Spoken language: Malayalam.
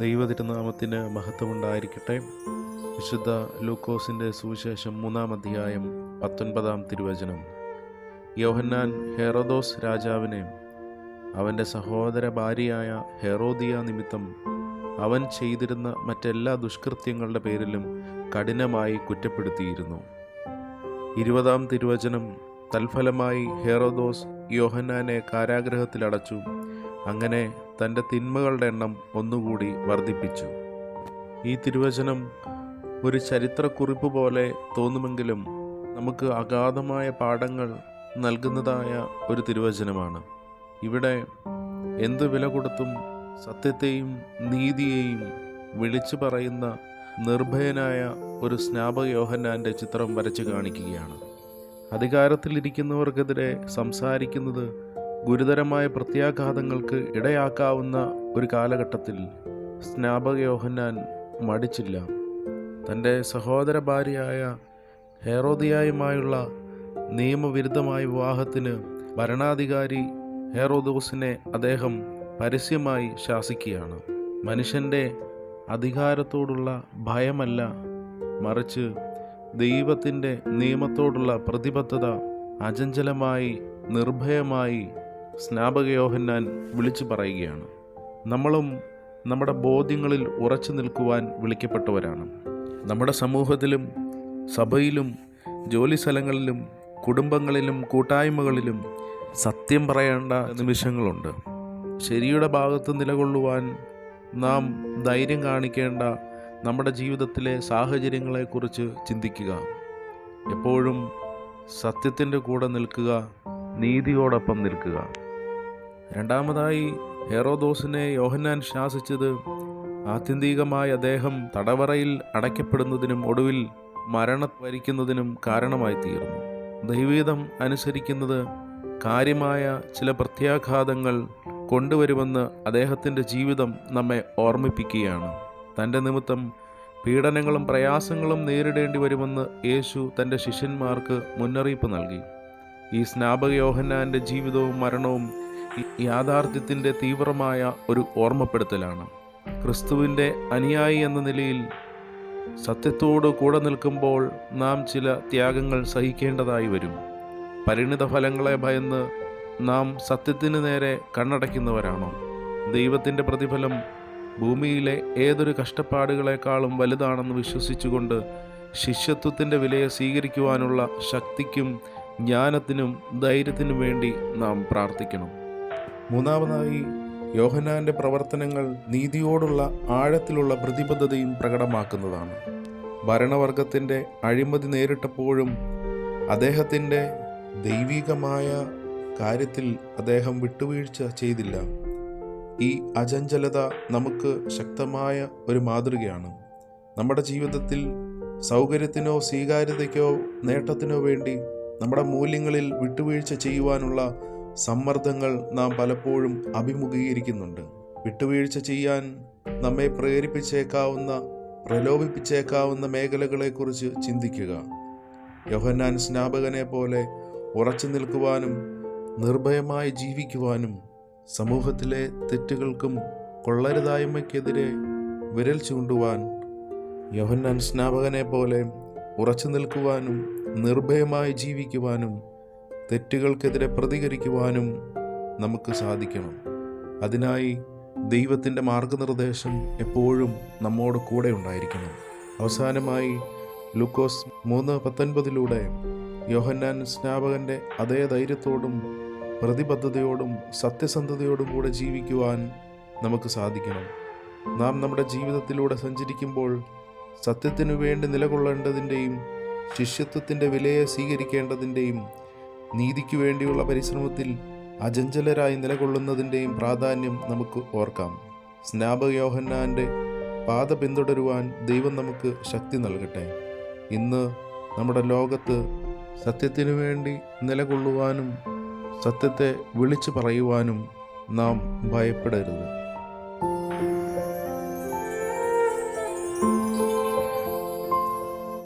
ദൈവതിരുനാമത്തിന് മഹത്വമുണ്ടായിരിക്കട്ടെ. വിശുദ്ധ ലൂക്കോസിന്റെ സുവിശേഷം മൂന്നാം അധ്യായം പത്തൊൻപതാം തിരുവചനം. യോഹന്നാൻ ഹെറോദോസ് രാജാവിനെ അവന്റെ സഹോദര ഭാര്യയായ ഹെറോദിയ നിമിത്തം അവൻ ചെയ്തിരുന്ന മറ്റെല്ലാ ദുഷ്കൃത്യങ്ങളുടെ പേരിലും കഠിനമായി കുറ്റപ്പെടുത്തിയിരുന്നു. ഇരുപതാം തിരുവചനം തൽഫലമായി ഹെറോദോസ് യോഹന്നാനെ കാരാഗ്രഹത്തിലടച്ചു. അങ്ങനെ തന്റെ തിന്മകളുടെ എണ്ണം ഒന്നുകൂടി വർദ്ധിപ്പിച്ചു. ഈ തിരുവചനം ഒരു ചരിത്രക്കുറിപ്പ് പോലെ തോന്നുമെങ്കിലും നമുക്ക് അഗാധമായ പാഠങ്ങൾ നൽകുന്നതായ ഒരു തിരുവചനമാണ്. ഇവിടെ എന്ത് വില കൊടുത്തും സത്യത്തെയും നീതിയെയും വിളിച്ചു പറയുന്ന നിർഭയനായ ഒരു സ്നാപക യോഹന്നാന്റെ ചിത്രം വരച്ച് കാണിക്കുകയാണ്. അധികാരത്തിലിരിക്കുന്നവർക്കെതിരെ സംസാരിക്കുന്നത് ഗുരുതരമായ പ്രത്യാഘാതങ്ങൾക്ക് ഇടയാക്കാവുന്ന ഒരു കാലഘട്ടത്തിൽ സ്നാപക യോഹന്നാൻ മടിച്ചില്ല. തന്റെ സഹോദര ഭാര്യയായ ഹേറോദിയായുമായുള്ള നിയമവിരുദ്ധമായ വിവാഹത്തിന് ഭരണാധികാരി ഹേറോദോസിനെ അദ്ദേഹം പരസ്യമായി ശാസിക്കുകയാണ്. മനുഷ്യന്റെ അധികാരത്തോടുള്ള ഭയമല്ല മറിച്ച് ദൈവത്തിന്റെ നിയമത്തോടുള്ള പ്രതിബദ്ധത അചഞ്ചലമായി നിർഭയമായി സ്നാപക യോഹന്നാൻ വിളിച്ചു പറയുകയാണ്. നമ്മളും നമ്മുടെ ബോധ്യങ്ങളിൽ ഉറച്ചു നിൽക്കുവാൻ വിളിക്കപ്പെട്ടവരാണ്. നമ്മുടെ സമൂഹത്തിലും സഭയിലും ജോലി സ്ഥലങ്ങളിലും കുടുംബങ്ങളിലും കൂട്ടായ്മകളിലും സത്യം പറയേണ്ട നിമിഷങ്ങളുണ്ട്. ശരിയുടെ ഭാഗത്ത് നിലകൊള്ളുവാൻ നാം ധൈര്യം കാണിക്കേണ്ട നമ്മുടെ ജീവിതത്തിലെ സാഹചര്യങ്ങളെക്കുറിച്ച് ചിന്തിക്കുക. എപ്പോഴും സത്യത്തിന്റെ കൂടെ നിൽക്കുക നീതിയോടൊപ്പം നിൽക്കുക. രണ്ടാമതായി ഹെറോദോസിനെ യോഹന്നാൻ ശാസിച്ചത് ആത്യന്തികമായി അദ്ദേഹം തടവറയിൽ അടയ്ക്കപ്പെടുന്നതിനും ഒടുവിൽ മരണം വരിക്കുന്നതിനും കാരണമായി തീർന്നു ദൈവീതം അനുസരിക്കുന്നത് കാര്യമായ ചില പ്രത്യാഘാതങ്ങൾ കൊണ്ടുവരുമെന്ന് അദ്ദേഹത്തിന്റെ ജീവിതം നമ്മെ ഓർമ്മിപ്പിക്കുകയാണ്. തന്റെ നിമിത്തം പീഡനങ്ങളും പ്രയാസങ്ങളും നേരിടേണ്ടി വരുമെന്ന് യേശു തന്റെ ശിഷ്യന്മാർക്ക് മുന്നറിയിപ്പ് നൽകി. ഈ സ്നാപക യോഹന്നാന്റെ ജീവിതവും മരണവും യാഥാർത്ഥ്യത്തിന്റെ തീവ്രമായ ഒരു ഓർമ്മപ്പെടുത്തലാണ്. ക്രിസ്തുവിന്റെ അനുയായി എന്ന നിലയിൽ സത്യത്തോട് കൂടെ നിൽക്കുമ്പോൾ നാം ചില ത്യാഗങ്ങൾ സഹിക്കേണ്ടതായി വരും. പരിണിത ഫലങ്ങളെ ഭയന്ന് നാം സത്യത്തിന് നേരെ കണ്ണടയ്ക്കുന്നവരാണോ? ദൈവത്തിന്റെ പ്രതിഫലം ഭൂമിയിലെ ഏതൊരു കഷ്ടപ്പാടുകളെക്കാളും വലുതാണെന്ന് വിശ്വസിച്ചുകൊണ്ട് ശിഷ്യത്വത്തിന്റെ വിലയെ സ്വീകരിക്കുവാനുള്ള ശക്തിക്കും ജ്ഞാനത്തിനും ധൈര്യത്തിനും വേണ്ടി നാം പ്രാർത്ഥിക്കണം. മൂന്നാമതായി യോഹനാന്റെ പ്രവർത്തനങ്ങൾ നീതിയോടുള്ള ആഴത്തിലുള്ള പ്രതിബദ്ധതയും പ്രകടമാക്കുന്നതാണ്. ഭരണവർഗത്തിന്റെ അഴിമതി നേരിട്ടപ്പോഴും അദ്ദേഹത്തിന്റെ ദൈവികമായ കാര്യത്തിൽ അദ്ദേഹം വിട്ടുവീഴ്ച ചെയ്തില്ല. ഈ അചഞ്ചലത നമുക്ക് ശക്തമായ ഒരു മാതൃകയാണ്. നമ്മുടെ ജീവിതത്തിൽ സൗകര്യത്തിനോ സ്വീകാര്യതയ്ക്കോ നേട്ടത്തിനോ വേണ്ടി നമ്മുടെ മൂല്യങ്ങളിൽ വിട്ടുവീഴ്ച ചെയ്യുവാനുള്ള സമ്മർദ്ദങ്ങൾ നാം പലപ്പോഴും അഭിമുഖീകരിക്കുന്നുണ്ട്. വിട്ടുവീഴ്ച ചെയ്യാൻ നമ്മെ പ്രേരിപ്പിച്ചേക്കാവുന്ന പ്രലോഭിപ്പിച്ചേക്കാവുന്ന മേഖലകളെക്കുറിച്ച് ചിന്തിക്കുക. യോഹന്നാൻ സ്നാപകനെ പോലെ ഉറച്ചു നിൽക്കുവാനും നിർഭയമായി ജീവിക്കുവാനും സമൂഹത്തിലെ തെറ്റുകൾക്കും കൊള്ളരുതായ്മയ്ക്കെതിരെ വിരൽ ചൂണ്ടുവാൻ യോഹന്നാൻ സ്നാപകനെ പോലെ ഉറച്ചു നിൽക്കുവാനും നിർഭയമായി ജീവിക്കുവാനും തെറ്റുകൾക്കെതിരെ പ്രതികരിക്കുവാനും നമുക്ക് സാധിക്കണം. അതിനായി ദൈവത്തിന്റെ മാർഗനിർദ്ദേശം എപ്പോഴും നമ്മോട് കൂടെ ഉണ്ടായിരിക്കണം. അവസാനമായി ലുക്കോസ് മൂന്ന് പത്തൊൻപതിലൂടെ യോഹന്നാൻ സ്നാപകന്റെ അതേ ധൈര്യത്തോടും പ്രതിബദ്ധതയോടും സത്യസന്ധതയോടും കൂടെ ജീവിക്കുവാൻ നമുക്ക് സാധിക്കണം. നാം നമ്മുടെ ജീവിതത്തിലൂടെ സഞ്ചരിക്കുമ്പോൾ സത്യത്തിനു വേണ്ടി നിലകൊള്ളേണ്ടതിന്റെയും ശിഷ്യത്വത്തിന്റെ വിലയെ സ്വീകരിക്കേണ്ടതിന്റെയും നീതിക്ക് വേണ്ടിയുള്ള പരിശ്രമത്തിൽ അജഞ്ചലരായി നിലകൊള്ളുന്നതിന്റെയും പ്രാധാന്യം നമുക്ക് ഓർക്കാം. സ്നാപകയോഹന്നാന്റെ പാത പിന്തുടരുവാൻ ദൈവം നമുക്ക് ശക്തി നൽകട്ടെ. ഇന്ന് നമ്മുടെ ലോകത്ത് സത്യത്തിനു വേണ്ടി നിലകൊള്ളുവാനും സത്യത്തെ വിളിച്ചു പറയുവാനും നാം ഭയപ്പെടരുത്.